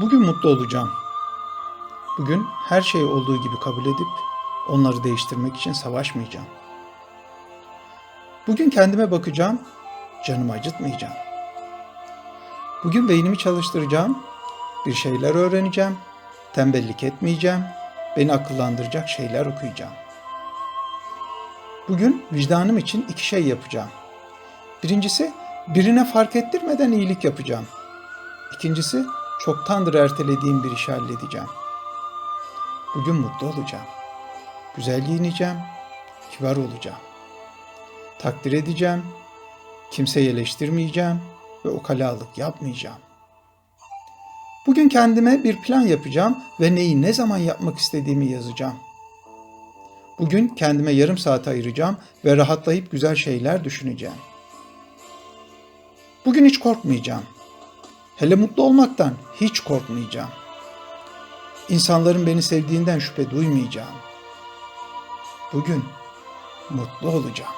Bugün mutlu olacağım. Bugün her şeyi olduğu gibi kabul edip onları değiştirmek için savaşmayacağım. Bugün kendime bakacağım, canımı acıtmayacağım. Bugün beynimi çalıştıracağım, bir şeyler öğreneceğim, tembellik etmeyeceğim, beni akıllandıracak şeyler okuyacağım. Bugün vicdanım için iki şey yapacağım. Birincisi birine fark ettirmeden iyilik yapacağım. İkincisi çoktandır ertelediğim bir işi halledeceğim. Bugün mutlu olacağım. Güzel giyineceğim, kibar olacağım. Takdir edeceğim, kimseyi eleştirmeyeceğim ve ukalalık yapmayacağım. Bugün kendime bir plan yapacağım ve neyi ne zaman yapmak istediğimi yazacağım. Bugün kendime yarım saat ayıracağım ve rahatlayıp güzel şeyler düşüneceğim. Bugün hiç korkmayacağım. Hele mutlu olmaktan hiç korkmayacağım. İnsanların beni sevdiğinden şüphe duymayacağım. Bugün mutlu olacağım.